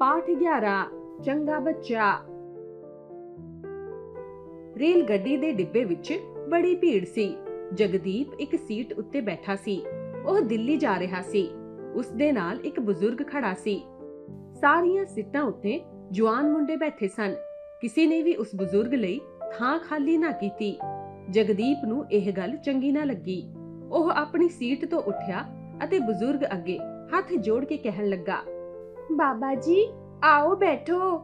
ਪਾਠ 11 ਚੰਗਾ ਬੱਚਾ ਰੇਲ ਗੱਡੀ ਦੇ ਡਿੱਬੇ ਵਿੱਚ ਬੜੀ ਭੀੜ ਸੀ ਜਗਦੀਪ ਇੱਕ ਸੀਟ ਉੱਤੇ ਬੈਠਾ ਸੀ ਉਹ ਦਿੱਲੀ ਜਾ ਰਿਹਾ ਸੀ ਉਸ ਦੇ ਨਾਲ ਇੱਕ ਬਜ਼ੁਰਗ ਖੜਾ ਸੀ ਸਾਰੀਆਂ ਸੀਟਾਂ ਉੱਤੇ ਜਵਾਨ ਮੁੰਡੇ ਬੈਠੇ ਸਨ ਕਿਸੇ ਨੇ ਵੀ ਉਸ ਬਜ਼ੁਰਗ ਲਈ ਥਾਂ ਖਾਲੀ ਨਾ ਕੀਤੀ ਜਗਦੀਪ ਨੂੰ ਇਹ ਗੱਲ ਚੰਗੀ ਨਾ ਲੱਗੀ ਉਹ ਆਪਣੀ ਸੀਟ ਤੋਂ ਉੱਠਿਆ ਅਤੇ ਬਜ਼ੁਰਗ ਅੱਗੇ ਹੱਥ ਜੋੜ ਕੇ ਕਹਿਣ ਲੱਗਾ ਬਾਬਾ ਜੀ, ਆਓ ਬੈਠੋ।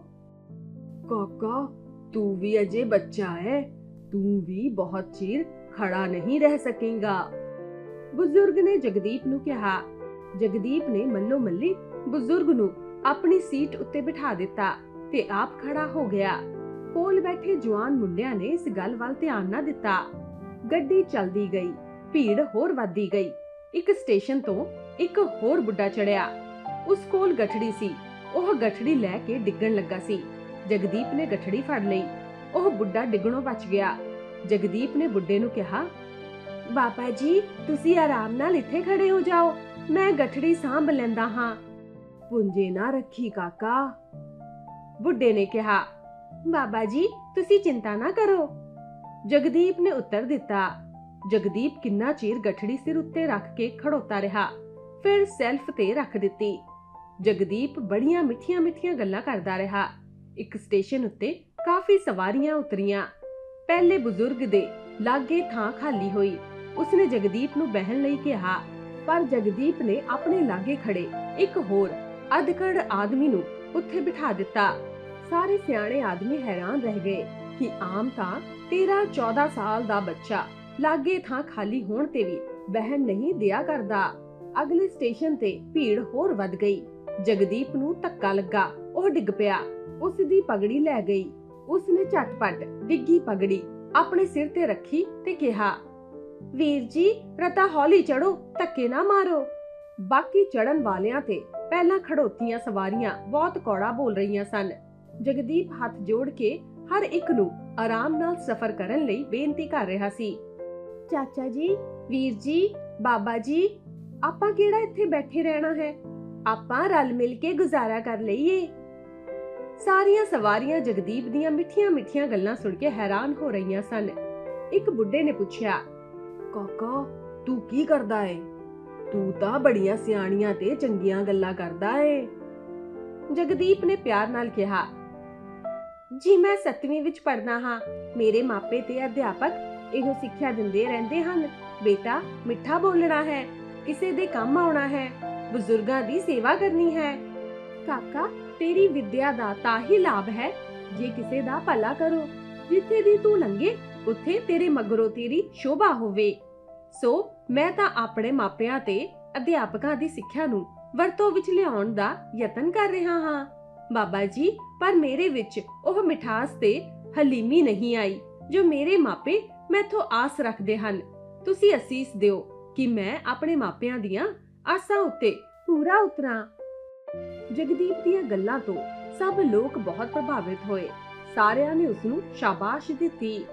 ਕਾਕਾ, ਤੂੰ ਵੀ ਅਜੇ ਬੱਚਾ ਹੈ ਤੂੰ ਵੀ ਬਹੁਤ ਚਿਰ ਖੜਾ ਨਹੀਂ ਰਹਿ ਸਕੇਗਾ। ਬਜ਼ੁਰਗ ਨੇ ਜਗਦੀਪ ਨੂੰ ਕਿਹਾ। ਜਗਦੀਪ ਨੇ ਮੱਲੋ ਮੱਲੀ ਬਜ਼ੁਰਗ ਨੂੰ ਆਪਣੀ ਸੀਟ ਉੱਤੇ ਬਿਠਾ ਦਿੱਤਾ ਤੇ ਆਪ ਖੜਾ ਹੋ ਗਿਆ। ਕੋਲ ਬੈਠੇ ਜਵਾਨ ਮੁੰਡਿਆਂ ਨੇ ਇਸ ਗੱਲ ਵੱਲ ਧਿਆਨ ਨਾ ਦਿੱਤਾ। ਗੱਡੀ ਚੱਲਦੀ ਗਈ, ਭੀੜ ਹੋਰ ਵੱਧਦੀ ਗਈ। ਇੱਕ ਸਟੇਸ਼ਨ ਤੋਂ ਇੱਕ ਹੋਰ ਬੁੱਢਾ ਚੜਿਆ। ਉਸ ਕੋਲ ਗਠੜੀ ਸੀ। ਉਹ ਗਠੜੀ ਲੈ ਕੇ ਡਿੱਗਣ ਲੱਗਾ ਸੀ। ਜਗਦੀਪ ਨੇ ਗਠੜੀ ਫੜ ਲਈ। ਉਹ ਬੁੱਢਾ ਡਿੱਗਣੋਂ ਬਚ ਗਿਆ। ਜਗਦੀਪ ਨੇ ਬੁੱਢੇ ਨੂੰ ਕਿਹਾ, ਬਾਬਾ ਜੀ, ਤੁਸੀਂ ਆਰਾਮ ਨਾਲ ਇੱਥੇ ਖੜੇ ਹੋ ਜਾਓ। ਮੈਂ ਗਠੜੀ ਸਾਂਭ ਲੈਂਦਾ ਹਾਂ। ਪੁੰਜੇ ਨਾ ਰੱਖੀ ਕਾਕਾ। ਬੁੱਢੇ ਨੇ ਕਿਹਾ, ਬਾਬਾ ਜੀ, ਤੁਸੀਂ ਚਿੰਤਾ ਨਾ ਕਰੋ। ਜਗਦੀਪ ਨੇ ਉੱਤਰ ਦਿੱਤਾ। ਜਗਦੀਪ ਕਿੰਨਾ ਚਿਰ ਗਠੜੀ ਸਿਰ ਉੱਤੇ ਰੱਖ ਕੇ ਖੜੋਤਾ ਰਿਹਾ। ਫਿਰ ਸੈਲਫ ਤੇ ਰੱਖ ਦਿੱਤੀ। ਜਗਦੀਪ ਬੜੀਆਂ ਮਿੱਠੀਆਂ ਮਿੱਠੀਆਂ ਗੱਲਾਂ ਕਰਦਾ ਰਿਹਾ। ਇੱਕ ਸਟੇਸ਼ਨ ਉੱਤੇ ਕਾਫੀ ਸਵਾਰੀਆਂ ਉਤਰੀਆਂ। ਪਹਿਲੇ ਬਜ਼ੁਰਗ ਦੇ ਲਾਗੇ ਥਾਂ ਖਾਲੀ ਹੋਈ। ਉਸਨੇ ਜਗਦੀਪ ਨੂੰ ਬਹਿਣ ਲਈ ਕਿਹਾ, ਪਰ ਜਗਦੀਪ ਨੇ ਆਪਣੇ ਲਾਗੇ ਖੜੇ ਇੱਕ ਹੋਰ ਅਧਕੜ ਆਦਮੀ ਨੂੰ ਉੱਥੇ ਬਿਠਾ ਦਿੱਤਾ। ਸਾਰੇ ਸਿਆਣੇ ਆਦਮੀ ਹੈਰਾਨ ਰਹਿ ਗਏ ਕਿ ਆਮ ਤਾਂ 13 14 ਸਾਲ ਦਾ ਬੱਚਾ ਲਾਗੇ ਥਾਂ ਖਾਲੀ ਹੋਣ ਤੇ ਵੀ ਬਹਿਣ ਨਹੀਂ ਦਿਆ ਕਰਦਾ। ਅਗਲੇ ਸਟੇਸ਼ਨ ਤੇ ਭੀੜ ਹੋਰ ਵੱਧ ਗਈ। ਜਗਦੀਪ ਨੂੰ ਧੱਕਾ ਲੱਗਾ। ਉਹ ਡਿੱਗ ਪਿਆ। ਉਸ ਦੀ ਪਗੜੀ ਲੈ ਗਈ। ਉਸ ਨੇ ਝਟਪਟ ਡਿੱਗੀ ਪਗੜੀ ਆਪਣੇ ਸਿਰ ਤੇ ਰੱਖੀ ਤੇ ਕਿਹਾ ਵੀਰ ਜੀ ਰਤਾ ਹੌਲੀ ਚੜੋ ਧੱਕੇ ਨਾ ਮਾਰੋ। ਬਾਕੀ ਚੜਨ ਵਾਲਿਆਂ ਤੇ ਪਹਿਲਾਂ ਖੜੋਤੀਆਂ ਸਵਾਰੀਆਂ ਬਹੁਤ ਕੌੜਾ ਬੋਲ ਰਹੀਆਂ ਸਨ। ਜਗਦੀਪ ਹੱਥ ਜੋੜ ਕੇ ਹਰ ਇੱਕ ਨੂੰ ਆਰਾਮ ਨਾਲ ਸਫ਼ਰ ਕਰਨ ਲਈ ਬੇਨਤੀ ਕਰ ਰਿਹਾ ਸੀ। ਚਾਚਾ ਜੀ। ਵੀਰ ਜੀ ਬਾਬਾ ਜੀ ਆਪਾਂ ਕਿਹੜਾ ਇੱਥੇ ਬੈਠੇ ਰਹਿਣਾ ਹੈ? ਆਪਾਂ ਰਲ ਮਿਲ ਕੇ ਗੁਜ਼ਾਰਾ ਕਰ ਲਈਏ। ਸਾਰੀਆਂ ਸਵਾਰੀਆਂ ਜਗਦੀਪ ਦੀਆਂ ਮਿੱਠੀਆਂ-ਮਿੱਠੀਆਂ ਗੱਲਾਂ ਸੁਣ ਕੇ ਹੈਰਾਨ ਹੋ ਰਹੀਆਂ ਸਨ। ਇੱਕ ਬੁੱਢੇ ਨੇ ਪੁੱਛਿਆ, ਕਾਕਾ, ਤੂੰ ਕੀ ਕਰਦਾ ਏ? ਤੂੰ ਤਾਂ ਬੜੀਆਂ ਸਿਆਣੀਆਂ ਤੇ ਚੰਗੀਆਂ ਗੱਲਾਂ ਕਰਦਾ ਏ। ਜਗਦੀਪ ਨੇ ਪਿਆਰ ਨਾਲ ਕਿਹਾ, ਜੀ, ਮੈਂ 7ਵੀਂ ਵਿੱਚ ਪੜ੍ਹਦਾ ਹਾਂ। ਮੇਰੇ ਮਾਪੇ ਤੇ ਅਧਿਆਪਕ ਇਹੋ ਸਿੱਖਿਆ ਦਿੰਦੇ ਰਹਿੰਦੇ ਹਨ। ਬੇਟਾ ਮਿੱਠਾ ਬੋਲਣਾ ਹੈ, ਕਿਸੇ ਦੇ ਕੰਮ ਆਉਣਾ ਹੈ। ਬਜ਼ੁਰਗਾਂ ਦੀ ਸੇਵਾ ਕਰਨੀ ਹੈ। ਕਾਕਾ, ਤੇਰੀ ਵਿੱਦਿਆ ਦਾ ਤਾਂ ਹੀ ਲਾਭ ਹੈ। ਜੇ ਕਿਸੇ ਦਾ ਭਲਾ ਕਰੋ, ਜਿੱਥੇ ਦੀ ਤੂੰ ਲੰਘੇ, ਉੱਥੇ ਤੇਰੇ ਮਗਰੋਂ ਤੇਰੀ ਸ਼ੋਭਾ ਹੋਵੇ। ਸੋ, ਮੈਂ ਤਾਂ ਆਪਣੇ ਮਾਪਿਆਂ ਤੇ ਅਧਿਆਪਕਾਂ ਦੀ ਸਿੱਖਿਆ ਨੂੰ ਵਰਤੋਂ ਵਿੱਚ ਲਿਆਉਣ ਦਾ ਯਤਨ ਕਰ ਰਿਹਾ ਹਾਂ। ਬਾਬਾ ਜੀ, ਪਰ ਮੇਰੇ ਵਿੱਚ ਉਹ ਮਿਠਾਸ ਤੇ ਹਲੀਮੀ ਨਹੀਂ ਆਈ, ਜੋ ਮੇਰੇ ਮਾਪੇ ਮੈਥੋਂ ਆਸ ਰੱਖਦੇ ਹਨ। ਤੁਸੀਂ ਅਸੀਸ ਦਿਓ ਕਿ ਮੈਂ ਆਪਣੇ ਮਾਪਿਆਂ ਦੀਆਂ ਆਸਾਂ ਉੱਤੇ ਪੂਰਾ ਉਤਰਾਂ। ਜਗਦੀਪ ਦੀਆਂ ਗੱਲਾਂ ਤੋਂ ਸਭ ਲੋਕ ਬਹੁਤ ਪ੍ਰਭਾਵਿਤ ਹੋਏ। ਸਾਰਿਆਂ ਨੇ ਉਸ ਨੂੰ ਸ਼ਾਬਾਸ਼ ਦਿੱਤੀ।